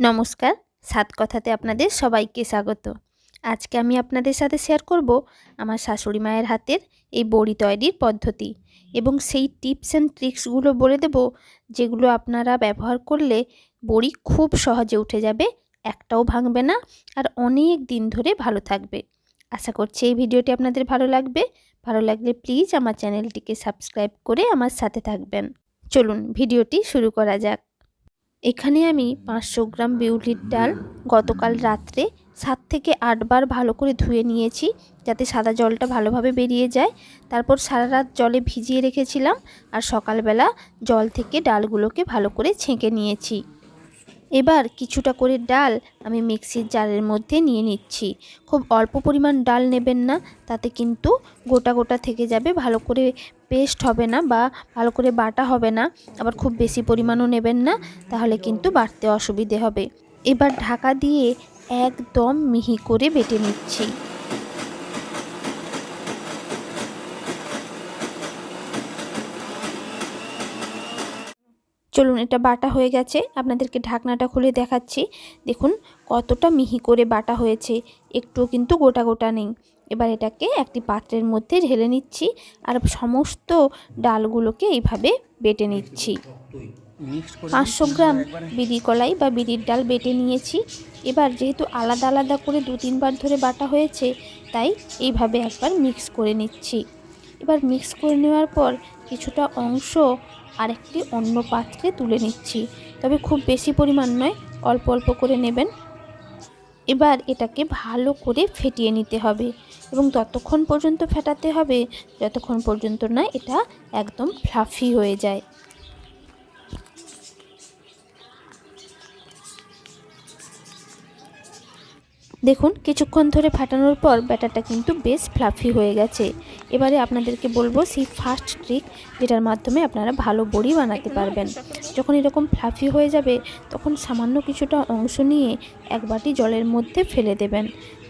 নমস্কার, সাত কথাতে আপনাদের সবাইকে স্বাগত। আজকে আমি আপনাদের সাথে শেয়ার করব আমার শাশুড়ি মায়ের হাতের এই বড়ি তৈরির পদ্ধতি এবং সেই টিপস অ্যান্ড ট্রিক্সগুলো বলে দেব যেগুলো আপনারা ব্যবহার করলে বড়ি খুব সহজে উঠে যাবে, একটাও ভাঙবে না আর অনেক দিন ধরে ভালো থাকবে। আশা করছি এই ভিডিওটি আপনাদের ভালো লাগবে। ভালো লাগলে প্লিজ আমার চ্যানেলটিকে সাবস্ক্রাইব করে আমার সাথে থাকবেন। চলুন, ভিডিওটি শুরু করা যাক। এখানে আমি পাঁচশো গ্রাম বিউলির ডাল গতকাল রাত্রে সাত থেকে আটবার ভালো করে ধুয়ে নিয়েছি যাতে সাদা জলটা ভালোভাবে বেরিয়ে যায়। তারপর সারা রাত জলে ভিজিয়ে রেখেছিলাম আর সকালবেলা জল থেকে ডালগুলোকে ভালো করে ছেঁকে নিয়েছি। এবার কিছুটা করে ডাল আমি মিক্সির জারের মধ্যে নিয়ে নিচ্ছি। খুব অল্প পরিমাণ ডাল নেবেন না, তাতে কিন্তু গোটা গোটা থেকে যাবে, ভালো করে পেস্ট হবে না বা ভালো করে বাটা হবে না, আবার খুব বেশি পরিমাণও নেবেন না, তাহলে কিন্তু বাড়তে অসুবিধে হবে। এবার ঢাকা দিয়ে একদম মিহি করে বেটে নিচ্ছি। চলুন, এটা বাটা হয়ে গেছে। আপনাদেরকে ঢাকনাটা খুলে দেখাচ্ছি। দেখুন, কতটা মিহি করে বাটা হয়েছে। একটুও কিন্তু গোটা গোটা নেই। এবার এটাকে একটি পাত্রের মধ্যে ঢেলে নিচ্ছি আর সমস্ত ডালগুলোকে এইভাবে বেটে নিচ্ছি। পাঁচশো গ্রাম বিড়ি কলাই বা বিড়ির ডাল বেটে নিয়েছি। এবার যেহেতু আলাদা আলাদা করে দু তিনবার ধরে বাটা হয়েছে, তাই এইভাবে একবার মিক্স করে নিচ্ছি। এবার মিক্স করে নেওয়ার পর কিছুটা অংশ আরেকটি অন্য পাত্রে তুলে নিচ্ছি। তবে খুব বেশি পরিমাণ নয়, অল্প অল্প করে নেবেন। এবার এটাকে ভালো করে ফেটিয়ে নিতে হবে এবং ততক্ষণ পর্যন্ত ফেটাতে হবে, যতক্ষণ পর্যন্ত না এটা একদম ফ্লাফি হয়ে যায়। দেখুন, কিছুক্ষণ ধরে ফাটানোর পর ব্যাটারটা কিন্তু বেশ ফ্লাফি হয়ে গেছে। এবারে আপনাদেরকে বলব, সেই ফার্স্ট ট্রিক যেটার মাধ্যমে আপনারা ভালো বড়ি বানাতে পারবেন। যখন এরকম ফ্লাফি হয়ে যাবে, তখন সামান্য কিছুটা অংশ নিয়ে এক বাটি জলের মধ্যে ফেলে দেবেন।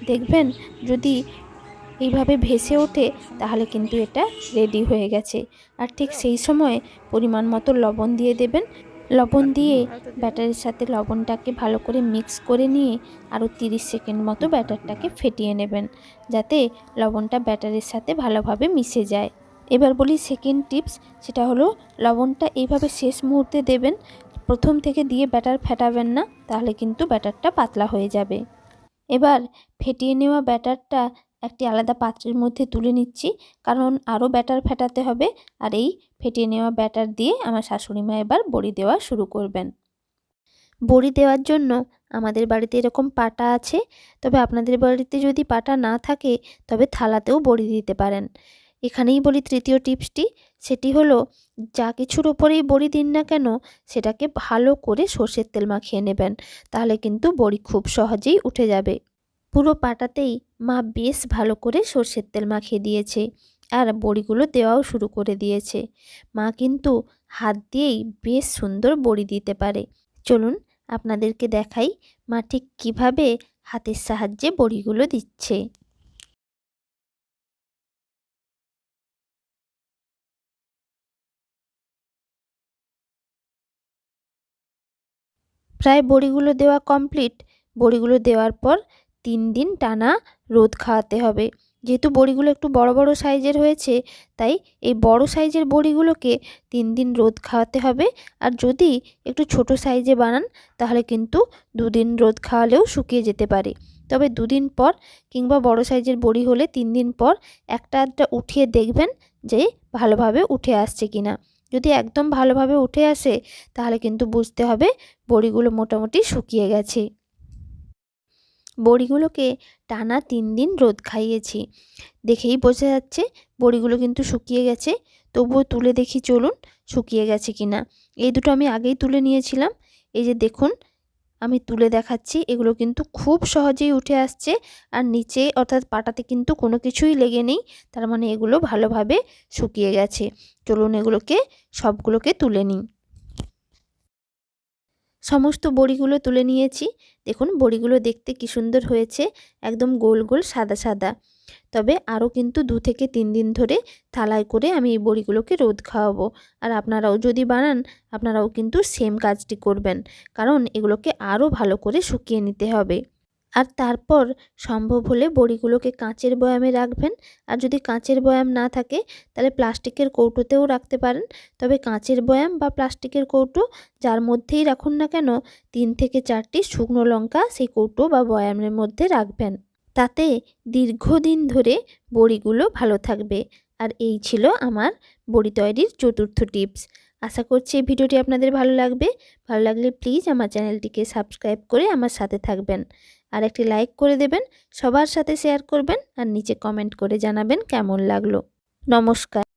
দেখবেন, যদি এইভাবে ভেসে ওঠে, তাহলে কিন্তু এটা রেডি হয়ে গেছে। আর ঠিক সেই সময় পরিমাণ মতো লবণ দিয়ে দেবেন। লবণ দিয়ে ব্যাটারের সাথে লবণটাকে ভালো করে মিক্স করে নিয়ে আরও তিরিশ সেকেন্ড মতো ব্যাটারটাকে ফেটিয়ে নেবেন, যাতে লবণটা ব্যাটারের সাথে ভালোভাবে মিশে যায়। এবার বলি সেকেন্ড টিপস, সেটা হলো লবণটা এইভাবে শেষ মুহূর্তে দেবেন, প্রথম থেকে দিয়ে ব্যাটার ফেটাবেন না, তাহলে কিন্তু ব্যাটারটা পাতলা হয়ে যাবে। এবার ফেটিয়ে নেওয়া ব্যাটারটা একটি আলাদা পাত্রের মধ্যে তুলে নিচ্ছি। কারণ আরও ব্যাটার ফেটাতে হবে। আর এই ফেটিয়ে নেওয়া ব্যাটার দিয়ে আমার শাশুড়ি মা এবার বড়ি দেওয়া শুরু করবেন। বড়ি দেওয়ার জন্য আমাদের বাড়িতে এরকম পাটা আছে। তবে আপনাদের বাড়িতে যদি পাটা না থাকে, তবে থালাতেও বড়ি দিতে পারেন। এখানেই বলি তৃতীয় টিপসটি। সেটি হলো, যা কিছুর ওপরেই বড়ি দিন না কেন, সেটাকে ভালো করে সর্ষের তেল মাখিয়ে নেবেন। তাহলে কিন্তু বড়ি খুব সহজেই উঠে যাবে। পুরো পাটাতেই মা বেশ ভালো করে সর্ষের তেল মাখিয়ে দিয়েছে আর বড়িগুলো দেওয়াও শুরু করে দিয়েছে। মা কিন্তু হাত দিয়েই বেশ সুন্দর বড়ি দিতে পারে। চলুন আপনাদেরকে দেখাই মা ঠিক কীভাবে হাতের সাহায্যে বড়িগুলো দিচ্ছে। প্রায় বড়িগুলো দেওয়া কমপ্লিট। বড়িগুলো দেওয়ার পর তিন দিন টানা রোদ খাওয়াতে হবে। যেহেতু বড়িগুলো একটু বড় বড় সাইজের হয়েছে, তাই এই বড় সাইজের বড়িগুলোকে তিন দিন রোদ খাওয়াতে হবে। আর যদি একটু ছোট সাইজে বানান, তাহলে কিন্তু দুদিন রোদ খাওয়ালেও শুকিয়ে যেতে পারে। তবে দুদিন পর কিংবা বড় সাইজের বড়ি হলে তিন দিন পর একটা একটা উঠিয়ে দেখবেন যে ভালোভাবে উঠে আসছে কিনা। যদি একদম ভালোভাবে উঠে আসে, তাহলে কিন্তু বুঝতে হবে বড়িগুলো মোটামুটি শুকিয়ে গেছে। বড়িগুলোকে টানা তিন দিন রোদ খাইয়েছি। দেখেই বোঝা যাচ্ছে বড়িগুলো কিন্তু শুকিয়ে গেছে। তবুও তুলে দেখি চলুন শুকিয়ে গেছে কি না এই দুটো আমি আগেই তুলে নিয়েছিলাম। এই যে দেখুন, আমি তুলে দেখাচ্ছি, এগুলো কিন্তু খুব সহজেই উঠে আসছে। আর নিচে অর্থাৎ পাটাতে কিন্তু কোনো কিছুই লেগে নেই, তার মানে এগুলো ভালোভাবে শুকিয়ে গেছে। চলুন এগুলোকে, সবগুলোকে তুলে নিই। সমস্ত বড়িগুলো তুলে নিয়েছি। দেখুন, বড়িগুলো দেখতে কি সুন্দর হয়েছে, একদম গোল গোল, সাদা সাদা। তবে আরও কিন্তু দু থেকে তিন দিন ধরে থালায় করে আমি এই বড়িগুলোকে রোদ খাওয়াবো। আর আপনারাও যদি বানান, আপনারাও কিন্তু সেম কাজটি করবেন। কারণ এগুলোকে আরও ভালো করে শুকিয়ে নিতে হবে। আর তারপর সম্ভব হলে বড়িগুলোকে কাঁচের বয়ামে রাখবেন। আর যদি কাঁচের বয়াম না থাকে, তাহলে প্লাস্টিকের কৌটোতেও রাখতে পারেন। তবে কাঁচের বয়াম বা প্লাস্টিকের কৌটো যার মধ্যেই রাখুন না কেন, তিন থেকে চারটি শুকনো লঙ্কা সেই কৌটো বা বয়ামের মধ্যে রাখবেন। তাতে দীর্ঘদিন ধরে বড়িগুলো ভালো থাকবে। আর এই ছিল আমার বড়ি তৈরির চতুর্থ টিপস। আশা করছি এই ভিডিওটি আপনাদের ভালো লাগবে। ভালো লাগলে প্লিজ আমার চ্যানেলটিকে সাবস্ক্রাইব করে আমার সাথে থাকবেন। আর একটি লাইক করে দেবেন, সবার সাথে শেয়ার করবেন আর নিচে কমেন্ট করে জানাবেন কেমন লাগল। নমস্কার।